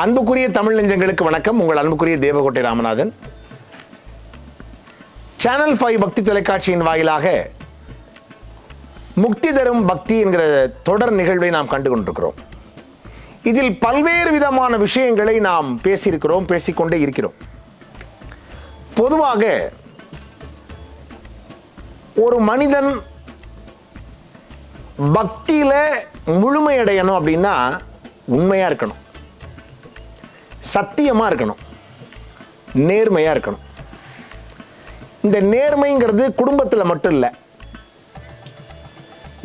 அன்புக்குரிய தமிழ் நெஞ்சங்களுக்கு வணக்கம். உங்கள் அன்புக்குரிய தேவகோட்டை ராமநாதன். சேனல் ஃபைவ் பக்தி தொலைக்காட்சியின் வாயிலாக முக்தி தரும் பக்தி என்கிற தொடர் நிகழ்வை நாம் கண்டு கொண்டிருக்கிறோம் இதில் பல்வேறு விதமான விஷயங்களை நாம் பேசியிருக்கிறோம் பேசிக்கொண்டே இருக்கிறோம். பொதுவாக ஒரு மனிதன் பக்தியில முழுமையடையணும் அப்படின்னா உண்மையா இருக்கணும். சத்தியமாக இருக்கணும். நேர்மையாக இருக்கணும். இந்த நேர்மைங்கிறது குடும்பத்தில் மட்டும் இல்லை.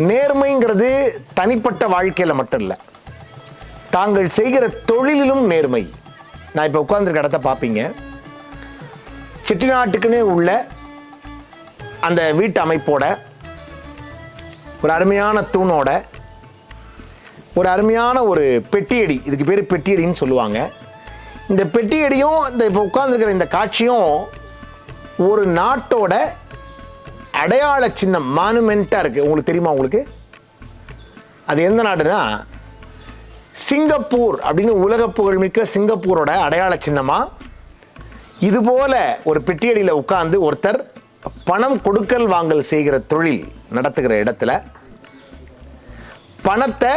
நேர்மைங்கிறது தனிப்பட்ட வாழ்க்கையில் மட்டும் இல்லை. தாங்கள் செய்கிற தொழிலிலும் நேர்மை. நான் இப்போ உட்காந்துருக்க இடத்த பார்ப்பீங்க செட்டிநாட்டுக்குன்னே உள்ள அந்த வீட்டு அமைப்போட ஒரு அருமையான தூணோட ஒரு அருமையான ஒரு பெட்டியடி இதுக்கு பேர் பெட்டியடின்னு சொல்லுவாங்க. இந்த பெட்டியடியும் இந்த இப்போ உட்கார்ந்துருக்கிற இந்த காட்சியும் ஒரு நாட்டோட அடையாள சின்னம் மானுமெண்ட்டாக இருக்குது உங்களுக்கு தெரியுமா உங்களுக்கு? அது எந்த நாடுனா சிங்கப்பூர் அப்படின்னு உலக புகழ்மிக்க சிங்கப்பூரோட அடையாள சின்னமாக இதுபோல் ஒரு பெட்டியடியில் உட்கார்ந்து ஒருத்தர் பணம் கொடுக்கல் வாங்கல் செய்கிற தொழில் நடத்துகிற இடத்துல பணத்தை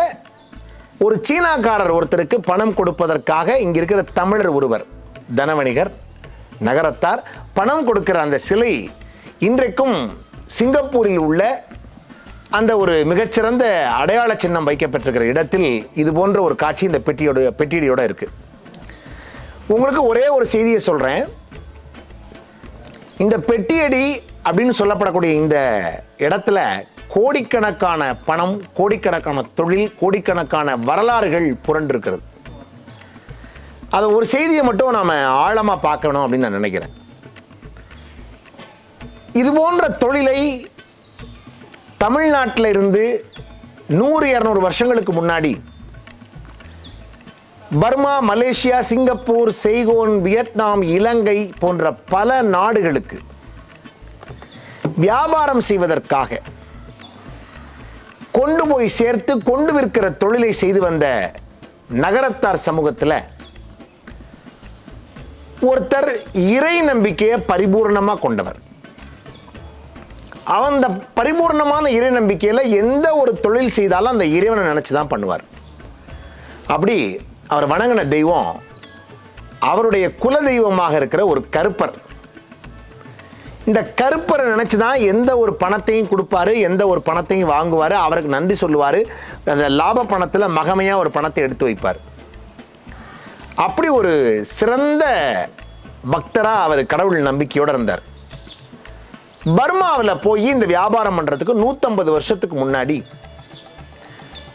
ஒரு சீனாக்காரர் ஒருத்தருக்கு பணம் கொடுப்பதற்காக இங்க இருக்கிற தமிழர் ஒருவர் தனவணிகர் நகரத்தார் பணம் கொடுக்கிற அந்த சிலை இன்றைக்கும் சிங்கப்பூரில் உள்ள அந்த ஒரு மிகச்சிறந்த அடையாள சின்னம் வைக்கப்பட்டிருக்கிற இடத்தில் இது போன்ற ஒரு காட்சி இந்த பெட்டியோட பெட்டியோட இருக்கு. உங்களுக்கு ஒரே ஒரு செய்தியை சொல்றேன். இந்த பெட்டியடி அப்படின்னு சொல்லப்படக்கூடிய இந்த இடத்துல கோடிக்கணக்கான பணம் கோடிக்கணக்கான தொழில் கோடிக்கணக்கான வரலாறுகள் புரண்டிருக்கிறது. அதை ஒரு செய்தியை மட்டும் நாம ஆழமாக பார்க்கணும் அப்படின்னு நான் நினைக்கிறேன். இது போன்ற தொழிலை தமிழ்நாட்டில் இருந்து நூறு இரநூறு வருஷங்களுக்கு முன்னாடி Burma Malaysia Singapore Saigon Vietnam Ilangai போன்ற பல நாடுகளுக்கு வியாபாரம் செய்வதற்காக கொண்டு போய் சேர்த்து கொண்டு விற்கிற தொழிலை செய்து வந்த நகரத்தார் சமூகத்தில் ஒருத்தர் இறை நம்பிக்கையை பரிபூர்ணமாக கொண்டவர். அவன் அந்த பரிபூர்ணமான இறை நம்பிக்கையில் எந்த ஒரு தொழில் செய்தாலும் அந்த இறைவனை நினச்சி தான் பண்ணுவார். அப்படி அவர் வணங்கின தெய்வம் அவருடைய குல தெய்வமாக இருக்கிற ஒரு கருப்பர். இந்த கருப்பரை நினச்சி தான் எந்த ஒரு பணத்தையும் கொடுப்பாரு எந்த ஒரு பணத்தையும் வாங்குவார். அவருக்கு நன்றி சொல்லுவார். அந்த லாப பணத்தில் மகமையாக ஒரு பணத்தை எடுத்து வைப்பார். அப்படி ஒரு சிறந்த பக்தராக அவர் கடவுள் நம்பிக்கையோடு இருந்தார். பர்மாவில் போய் இந்த வியாபாரம் பண்ணுறதுக்கு நூற்றம்பது வருஷத்துக்கு முன்னாடி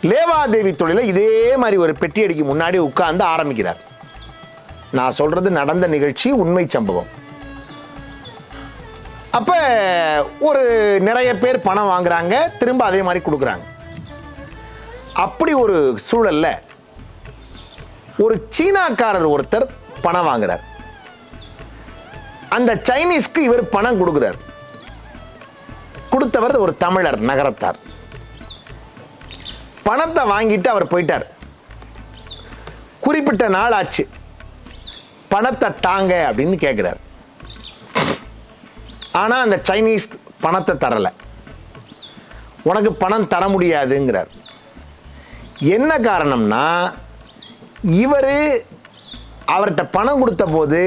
லேவாதேவி தொழிலை இதே மாதிரி ஒரு பெட்டி அடிக்கு முன்னாடி உட்கார்ந்து ஆரம்பிக்கிறார். நான் சொல்றது நடந்த நிகழ்ச்சி உண்மை சம்பவம். அப்ப ஒரு நிறைய பேர் பணம் வாங்குறாங்க திரும்ப அதே மாதிரி கொடுக்குறாங்க. அப்படி ஒரு சூழல்ல ஒரு சீனாக்காரர் ஒருத்தர் பணம் வாங்குறார். அந்த சைனீஸ்க்கு இவர் பணம் கொடுக்குறார். கொடுத்தவர் ஒரு தமிழர் நகரத்தார். பணத்தை வாங்கிட்டு அவர் போயிட்டார். குறிப்பிட்ட நாள் ஆச்சு பணத்தை தாங்க அப்படின்னு கேட்குறார் ஆனால் அந்த சைனீஸ் பணத்தை தரலை. உனக்கு பணம் தர முடியாதுங்கிறார். என்ன காரணம்னா இவர் அவர்கிட்ட பணம் கொடுத்த போது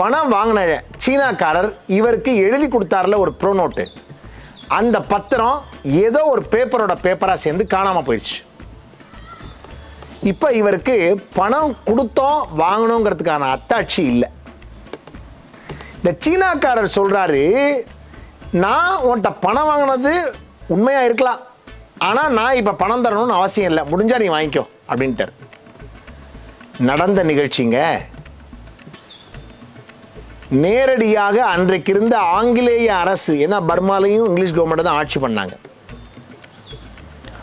பணம் வாங்கின சீனாக்காரர் இவருக்கு எழுதி கொடுத்தாரில் ஒரு ப்ரோ நோட்டு அந்த பத்திரம் ஏதோ ஒரு பேப்பரோட பேப்பராக சேர்ந்து காணாமல் போயிடுச்சு இப்போ இவருக்கு பணம் கொடுத்தோம் வாங்கணுங்கிறதுக்கான அத்தாட்சி இல்லை. இந்த சீனாக்காரர் சொல்கிறாரு நான் உன்கிட்ட பணம் வாங்கினது உண்மையாக இருக்கலாம். ஆனால் நான் இப்போ பணம் தரணும்னு அவசியம் இல்லை. முடிஞ்சால் நீ வாங்கிக்கோ. அப்படின்ட்டார். நடந்த நிகழ்ச்சிங்க. நேரடியாக அன்றைக்கு இருந்த ஆங்கிலேய அரசு ஏன்னா பர்மாலையும் இங்கிலீஷ் கவர்மெண்ட் தான் ஆட்சி பண்ணாங்க.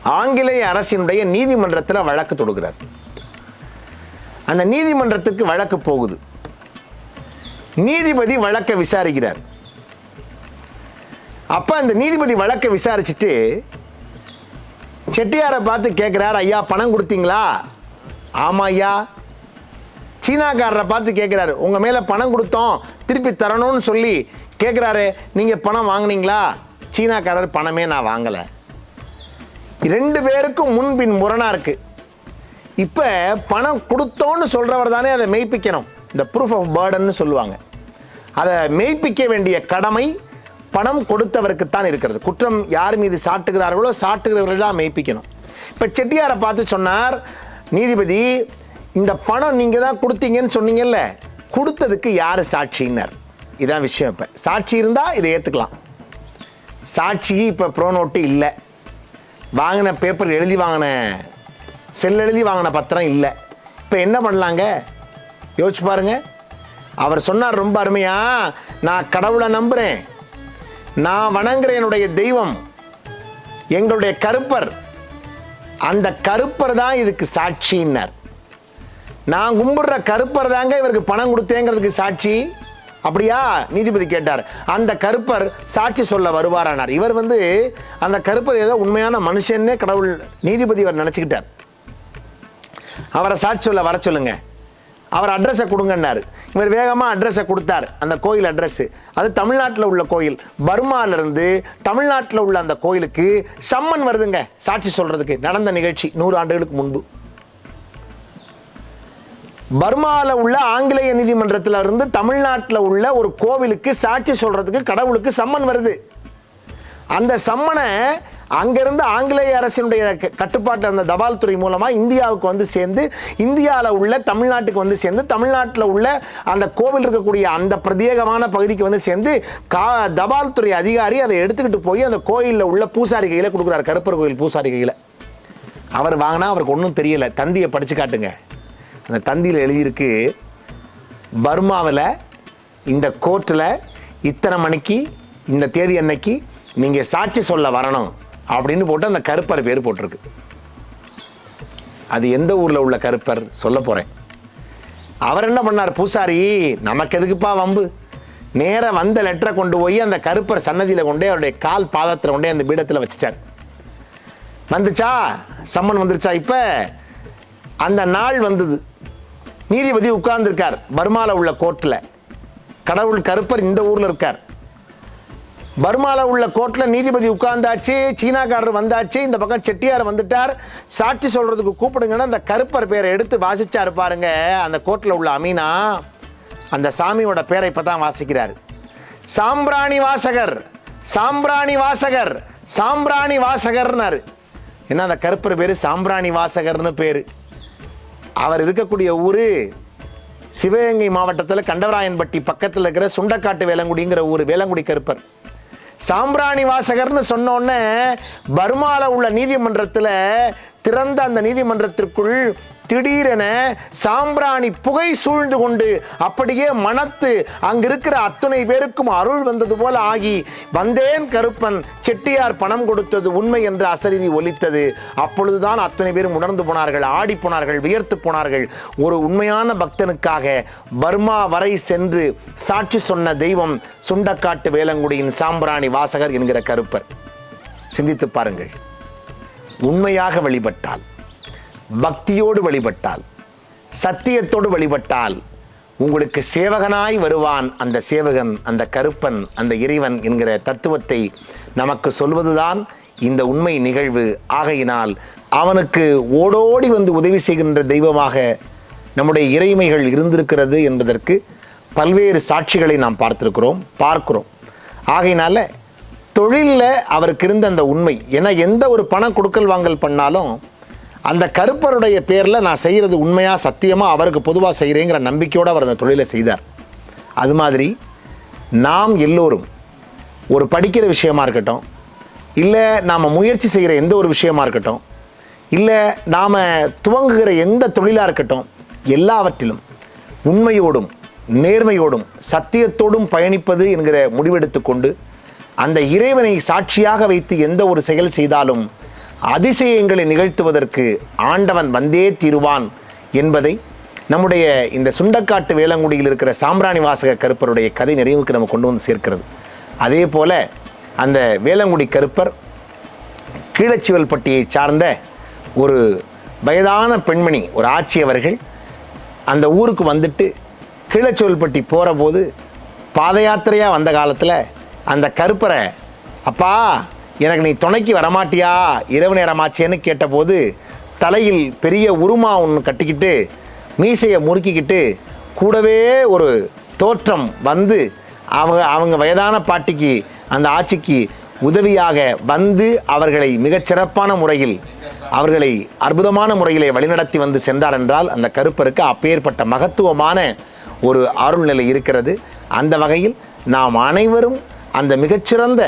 ஆங்கிலேய அரசினுடைய நீதிமன்றத்தில் வழக்கு தொடுக்கிறார். அந்த நீதிமன்றத்துக்கு வழக்கு போகுது. நீதிபதி வழக்கை விசாரிக்கிறார். அப்ப அந்த நீதிபதி வழக்கை விசாரிச்சுட்டு செட்டியாரை பார்த்து கேட்குறாரு ஐயா பணம் கொடுத்தீங்களா? ஆமாம் ஐயா. சீனாக்காரரை பார்த்து கேட்குறாரு உங்கள் மேலே பணம் கொடுத்தோம் திருப்பி தரணும்னு சொல்லி கேட்குறாரு நீங்கள் பணம் வாங்கினீங்களா? சீனாக்காரர் பணமே நான் வாங்கலை. ரெண்டு பேருக்கும் முன்பின் முரணா இருக்கு. இப்போ பணம் கொடுத்தோன்னு சொல்றவர் தானே அதை மெய்ப்பிக்கணும். இந்த ப்ரூஃப் ஆஃப் பேர்டன்னு சொல்லுவாங்க. அதை மெய்ப்பிக்க வேண்டிய கடமை பணம் கொடுத்தவருக்கு தான் இருக்கிறது. குற்றம் யார் மீது சாட்டுகிறார்களோ சாட்டுகிறவர்கள் தான் மெய்ப்பிக்கணும். இப்போ செட்டியாரை பார்த்து சொன்னார் நீதிபதி இந்த பணம் நீங்கள் தான் கொடுத்தீங்கன்னு சொன்னீங்கல்ல கொடுத்ததுக்கு யார் சாட்சின்னர் இதான் விஷயம் இப்போ. சாட்சி இருந்தால் இதை ஏற்றுக்கலாம் சாட்சி இப்போ ப்ரோனோட்டு இல்லை. வாங்கின பேப்பர் எழுதி வாங்கின செல் எழுதி வாங்கின பத்திரம் இல்லை. இப்போ என்ன பண்ணலாங்க? யோசிச்சு பாருங்க. அவர் சொன்னார் ரொம்ப அருமையா. நான் கடவுளை நம்புறேன். நான் வணங்குற என்னுடைய தெய்வம். எங்களுடைய கருப்பர். அந்த கருப்பர் தான் இதுக்கு சாட்சின்னார். நான் கும்பிடுற கருப்பர் தாங்க இவருக்கு பணம் கொடுத்தேங்கிறதுக்கு சாட்சி. அப்படியா? நீதிபதி கேட்டார். அந்த கருப்பர் சாட்சி சொல்ல வருவாரானார். இவர் வந்து அந்த கருப்பர் ஏதோ உண்மையான மனுஷன்னே கடவுள் நீதிபதி அவர் நினச்சிக்கிட்டார். அவரை சாட்சி சொல்ல வர சொல்லுங்கள் அவர் அட்ரஸை கொடுங்கன்னாரு. இவர் வேகமாக அட்ரஸை கொடுத்தார் அந்த கோயில் அட்ரஸ் அது தமிழ்நாட்டில் உள்ள கோயில். பர்மாவிலிருந்து தமிழ்நாட்டில் உள்ள அந்த கோயிலுக்கு சம்மன் வருதுங்க சாட்சி சொல்றதுக்கு. நடந்த நிகழ்ச்சி நூறு ஆண்டுகளுக்கு முன்பு. பர்மாவில் உள்ள ஆங்கிலேய நீதிமன்றத்தில் இருந்து தமிழ்நாட்டில் உள்ள ஒரு கோவிலுக்கு சாட்சி சொல்றதுக்கு கடவுளுக்கு சம்மன் வருது. அந்த சம்மனை அங்கிருந்து ஆங்கிலேய அரசினுடைய க- கட்டுப்பாட்டில் இருந்த தபால் துறை மூலமாக இந்தியாவுக்கு வந்து சேர்ந்து இந்தியாவில் உள்ள தமிழ்நாட்டுக்கு வந்து சேர்ந்து தமிழ்நாட்டில் உள்ள அந்த கோவில் இருக்கக்கூடிய அந்த பிரத்யேகமான பகுதிக்கு வந்து சேர்ந்து கா தபால் துறை அதிகாரி அதை எடுத்துக்கிட்டு போய் அந்த கோயிலில் உள்ள பூசாரி கையில் கொடுக்குறாரு. கருப்பர் கோயில் பூசாரி கையில். அவர் வாங்கினா அவருக்கு ஒன்றும் தெரியலை. தந்தியை படித்து காட்டுங்க. அந்த தந்தியில் எழுதியிருக்கு பர்மாவில் இந்த கோர்ட்டில் இத்தனை மணிக்கு இந்த தேதி அன்னைக்கு நீங்கள் சாட்சி சொல்ல வரணும். அப்படின்னு போட்டு அந்த கருப்பர் பேர் போட்டிருக்கு. அது எந்த ஊரில் உள்ள கருப்பர்? சொல்ல போகிறேன் அவர் என்ன பண்ணார்? பூசாரி நமக்கு எதுக்குப்பா வம்பு? நேராக வந்த லெட்டரை கொண்டு போய் அந்த கருப்பர் சன்னதியில் கொண்டே அவருடைய கால் பாதத்தில் கொண்டே அந்த பீடத்தில் வச்சுட்டார். வந்துச்சா? சம்மன் வந்துருச்சா இப்போ? அந்த நாள் வந்தது. நீதிபதி உட்கார்ந்துருக்கார். பர்மாவில் உள்ள கோர்ட்டில் கடவுள் கருப்பர் இந்த ஊரில் இருக்கார். பர்மாவில் உள்ள கோர்ட்டில் நீதிபதி உட்கார்ந்தாச்சு சீனாக்காரர் வந்தாச்சு இந்த பக்கம் செட்டியார் வந்துட்டார். சாட்சி சொல்றதுக்கு கூப்பிடுங்கன்னா அந்த கருப்பர் பேரை எடுத்து வாசிச்சாரு பாருங்க. அந்த கோர்ட்டில் உள்ள அமீனா அந்த சாமியோட பேரை இப்போ தான் வாசிக்கிறார். சாம்பிராணி வாசகர் சாம்பிராணி வாசகர் சாம்பிராணி வாசகர்னாரு. என்ன அந்த கருப்பர் பேர்? சாம்பிராணி வாசகர்னு பேர். அவர் இருக்கக்கூடிய ஊர் சிவகங்கை மாவட்டத்தில் கண்டவராயன்பட்டி பக்கத்தில் இருக்கிற சுண்டக்காட்டு வேலங்குடிங்கிற ஊர் வேலங்குடி கருப்பர். சாம்பிராணி வாசகர்னு சொன்னோன்னே பர்மாவில் பர்மால உள்ள நீதிமன்றத்தில் திறந்த அந்த நீதிமன்றத்திற்குள் திடீரென சாம்பிராணி புகை சூழ்ந்து கொண்டு அப்படியே மனத்து அங்கிருக்கிற அத்தனை பேருக்கும் அருள் வந்தது போல ஆகி வந்தேன் கருப்பன் செட்டியார் பணம் கொடுத்தது உண்மை என்று அசரிதி ஒலித்தது. அப்பொழுதுதான் அத்தனை பேரும் உணர்ந்து போனார்கள் ஆடி போனார்கள் வியர்த்து போனார்கள். ஒரு உண்மையான பக்தனுக்காக பர்மா வரை சென்று சாட்சி சொன்ன தெய்வம் சுண்டக்காட்டு வேலங்குடியின் சாம்பிராணி வாசகர் என்கிற கருப்பர். சிந்தித்து பாருங்கள். உண்மையாக வழிபட்டால் பக்தியோடு வழிபட்டால் சத்தியத்தோடு வழிபட்டால் உங்களுக்கு சேவகனாய் வருவான் அந்த சேவகன் அந்த கருப்பன் அந்த இறைவன் என்கிற தத்துவத்தை நமக்கு சொல்வதுதான் இந்த உண்மை நிகழ்வு. ஆகையினால் அவனுக்கு ஓடோடி வந்து உதவி செய்கின்ற தெய்வமாக நம்முடைய இறைமைகள் இருந்திருக்கிறது என்பதற்கு பல்வேறு சாட்சிகளை நாம் பார்த்திருக்கிறோம் பார்க்கிறோம். ஆகையினால தொழிலில் அவருக்கு இருந்த அந்த உண்மை ஏன்னா எந்த ஒரு பணம் கொடுக்கல் வாங்கல் பண்ணாலும் அந்த கருப்பருடைய பேரில் நான் செய்கிறது உண்மையாக சத்தியமாக அவருக்கு பொதுவாக செய்கிறேங்கிற நம்பிக்கையோடு அவர் அந்த தொழிலை செய்தார். அது மாதிரி நாம் எல்லோரும் ஒரு படிக்கிற விஷயமா இருக்கட்டும் இல்லை நாம் முயற்சி செய்கிற எந்த ஒரு விஷயமா இருக்கட்டும் இல்லை நாம் துவங்குகிற எந்த தொழிலாக இருக்கட்டும் எல்லாவற்றிலும் உண்மையோடும் நேர்மையோடும் சத்தியத்தோடும் பயணிப்பது என்கிற முடிவெடுத்து கொண்டு அந்த இறைவனை சாட்சியாக வைத்து எந்த ஒரு செயல் செய்தாலும் அதிசயங்களை நிகழ்த்துவதற்கு ஆண்டவன் வந்தே தீருவான் என்பதை நம்முடைய இந்த சுண்டக்காட்டு வேளங்குடியில் இருக்கிற சாம்பிராணி வாசக கருப்பருடைய கதை நிறைவுக்கு நம்ம கொண்டு வந்து சேர்க்கிறது. அதே போல அந்த வேளங்குடி கருப்பர் கீழச்சிவல்பட்டியை சார்ந்த ஒரு வயதான பெண்மணி ஒரு ஆட்சி அவர்கள் அந்த ஊருக்கு வந்துட்டு கீழச்சிவல்பட்டி போகிற போது பாத யாத்திரையாக வந்த காலத்தில் அந்த கருப்பரை அப்பா எனக்கு நீ துணைக்கு வரமாட்டியா? இரவு நேரமாச்சேன்னு கேட்டபோது தலையில் பெரிய உருமா ஒன்று கட்டிக்கிட்டு மீசையை முறுக்கிக்கிட்டு கூடவே ஒரு தோற்றம் வந்து அவங்க அவங்க வயதான பாட்டிக்கு அந்த ஆட்சிக்கு உதவியாக வந்து அவர்களை மிகச்சிறப்பான முறையில் அவர்களை அற்புதமான முறையிலே வழிநடத்தி வந்து சென்றார் என்றால் அந்த கருப்பருக்கு அப்பேற்பட்ட மகத்துவமான ஒரு அருள்நிலை இருக்கிறது. அந்த வகையில் நாம் அனைவரும் அந்த மிகச்சிறந்த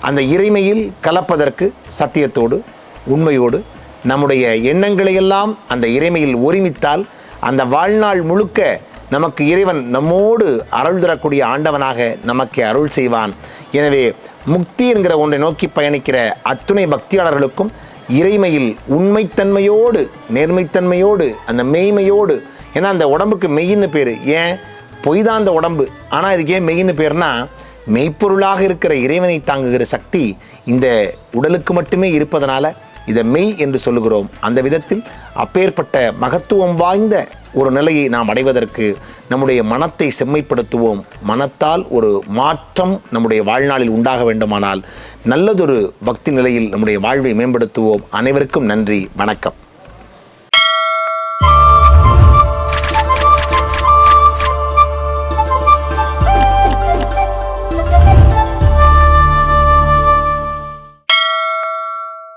அந்த இறைமையில் கலப்பதற்கு சத்தியத்தோடு உண்மையோடு நம்முடைய எண்ணங்களையெல்லாம் அந்த இறைமையில் ஒருமித்தால் அந்த வாழ்நாள் முழுக்க நமக்கு இறைவன் நம்மோடு அருள் தரக்கூடிய ஆண்டவனாக நமக்கு அருள் செய்வான். எனவே முக்தி என்கிற ஒன்றை நோக்கி பயணிக்கிற அத்துணை பக்தியாளர்களுக்கும் இறைமையில் உண்மைத்தன்மையோடு நேர்மைத்தன்மையோடு அந்த மெய்மையோடு ஏன்னா அந்த உடம்புக்கு மெய்ன்னு பேர். ஏன்? பொய் தான் அந்த உடம்பு. ஆனால் இதுக்கு ஏன் மெய்ன்னு பேர்னா மெய்ப்பொருளாக இருக்கிற இறைவனை தாங்குகிற சக்தி இந்த உடலுக்கு மட்டுமே இருப்பதனால இதை மெய் என்று சொல்லுகிறோம். அந்த விதத்தில் அப்பேற்பட்ட மகத்துவம் வாய்ந்த ஒரு நிலையை நாம் அடைவதற்கு நம்முடைய மனத்தை செம்மைப்படுத்துவோம். மனத்தால் ஒரு மாற்றம் நம்முடைய வாழ்நாளில் உண்டாக வேண்டுமானால் நல்லதொரு பக்தி நிலையில் நம்முடைய வாழ்வை மேம்படுத்துவோம். அனைவருக்கும் நன்றி. வணக்கம்.